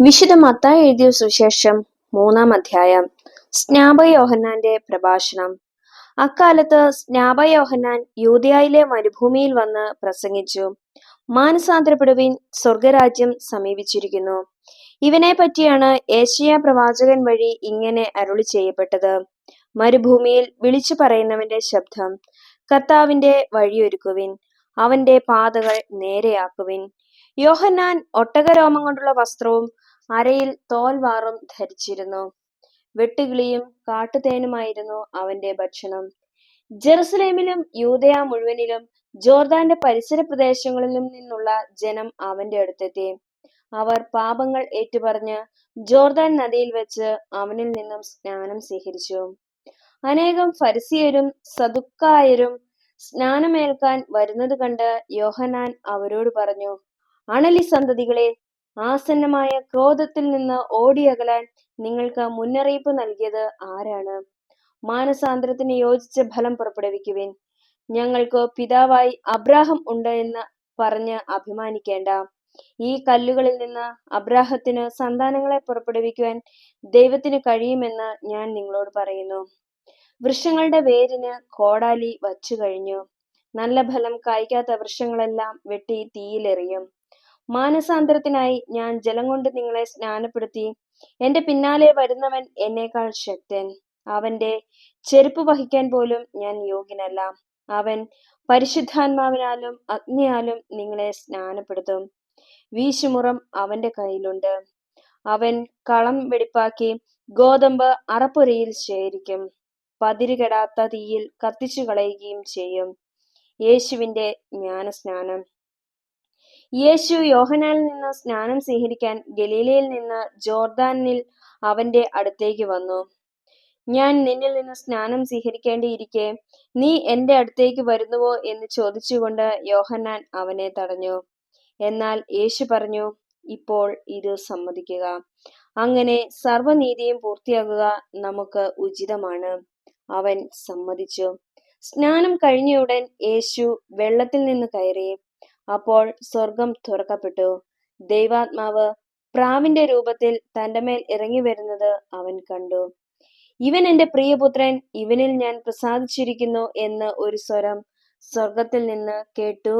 വിശുദ്ധ മത്തായി എഴുതിയ സുശേഷം മൂന്നാം അധ്യായം. സ്നാപയോഹന്നാന്റെ പ്രഭാഷണം. അക്കാലത്ത് സ്നാപയോഹന്നാൻ യോഹന്നാൻ യൂതയായിലെ മരുഭൂമിയിൽ വന്ന് പ്രസംഗിച്ചു. മാനസാന്തരപ്പെടുവിൻ സ്വർഗരാജ്യം സമീപിച്ചിരിക്കുന്നു. ഇവനെ പറ്റിയാണ് ഏഷ്യ പ്രവാചകൻ വഴി ഇങ്ങനെ അരുളി ചെയ്യപ്പെട്ടത്. മരുഭൂമിയിൽ വിളിച്ചു പറയുന്നവന്റെ ശബ്ദം കർത്താവിന്റെ വഴിയൊരുക്കുവിൻ അവന്റെ പാതകൾ നേരെയാക്കുവിൻ. യോഹന്നാൻ ഒട്ടകരോമം കൊണ്ടുള്ള വസ്ത്രവും അരയിൽ തോൽവാറും ധരിച്ചിരുന്നു. വെട്ടുകിളിയും കാട്ടുതേനുമായിരുന്നു അവന്റെ ഭക്ഷണം. ജെറുസലേമിലും യൂതയ മുഴുവനിലും ജോർദാന്റെ പരിസര പ്രദേശങ്ങളിലും നിന്നുള്ള ജനം അവന്റെ അടുത്തെത്തി. അവർ പാപങ്ങൾ ഏറ്റുപറഞ്ഞ് ജോർദാൻ നദിയിൽ വെച്ച് അവനിൽ നിന്നും സ്നാനം സ്വീകരിച്ചു. അനേകം ഫരിസിയരും സദുക്കായരും സ്നാനമേൽക്കാൻ വരുന്നത് കണ്ട് യോഹനാൻ അവരോട് പറഞ്ഞു അണലി സന്തതികളെ ആസന്നമായ ക്രോധത്തിൽ നിന്ന് ഓടിയകലാൻ നിങ്ങൾക്ക് മുന്നറിയിപ്പ് നൽകിയത് ആരാണ്? മാനസാന്തരത്തിന് യോജിച്ച ഫലം പുറപ്പെടുവിക്കുവിൻ. ഞങ്ങൾക്ക് പിതാവായി അബ്രാഹം ഉണ്ട് എന്ന് പറഞ്ഞ് അഭിമാനിക്കേണ്ട. ഈ കല്ലുകളിൽ നിന്ന് അബ്രാഹത്തിന് സന്താനങ്ങളെ പുറപ്പെടുവിക്കുവാൻ ദൈവത്തിന് കഴിയുമെന്ന് ഞാൻ നിങ്ങളോട് പറയുന്നു. വൃക്ഷങ്ങളുടെ വേരിന് കോടാലി വച്ചു കഴിഞ്ഞു. നല്ല ഫലം കായ്ക്കാത്ത വൃക്ഷങ്ങളെല്ലാം വെട്ടി തീയിലെറിയും. മാനസാന്തരത്തിനായി ഞാൻ ജലം കൊണ്ട് നിങ്ങളെ സ്നാനപ്പെടുത്തി. എന്റെ പിന്നാലെ വരുന്നവൻ എന്നേക്കാൾ ശക്തൻ. അവന്റെ ചെരുപ്പ് വഹിക്കാൻ പോലും ഞാൻ യോഗ്യനല്ല. അവൻ പരിശുദ്ധാത്മാവിനാലും അഗ്നിയാലും നിങ്ങളെ സ്നാനപ്പെടുത്തും. വീശുമുറം അവന്റെ കയ്യിലുണ്ട്. അവൻ കളം വെടിപ്പാക്കി ഗോതമ്പ് അറപ്പുരയിൽ ശേഖരിക്കും. പതിരുകെടാത്ത തീയിൽ കത്തിച്ചു കളയുകയും ചെയ്യും. യേശുവിന്റെ ജ്ഞാനസ്നാനം. യേശു യോഹനാനിൽ നിന്ന് സ്നാനം സ്വീകരിക്കാൻ ഗലീലയിൽ നിന്ന് ജോർദാനിൽ അവന്റെ അടുത്തേക്ക് വന്നു. ഞാൻ നിന്നിൽ നിന്ന് സ്നാനം സ്വീകരിക്കേണ്ടിയിരിക്കെ നീ എന്റെ അടുത്തേക്ക് വരുന്നുവോ എന്ന് ചോദിച്ചുകൊണ്ട് യോഹന്നാൻ അവനെ തടഞ്ഞു. എന്നാൽ യേശു പറഞ്ഞു ഇപ്പോൾ ഇത് സമ്മതിക്കുക. അങ്ങനെ സർവനീതിയും പൂർത്തിയാകുക നമുക്ക് ഉചിതമാണ്. അവൻ സമ്മതിച്ചു. സ്നാനം കഴിഞ്ഞയുടൻ യേശു വെള്ളത്തിൽ നിന്ന് കയറി. അപ്പോൾ സ്വർഗം തുറക്കപ്പെട്ടു. ദൈവാത്മാവ് പ്രാവിന്റെ രൂപത്തിൽ തന്റെ മേൽ ഇറങ്ങി വരുന്നത് അവൻ കണ്ടു. ഇവൻ എന്റെ പ്രിയപുത്രൻ ഇവനിൽ ഞാൻ പ്രസാദിച്ചിരിക്കുന്നു എന്ന് ഒരു സ്വരം സ്വർഗത്തിൽ നിന്ന് കേട്ടു.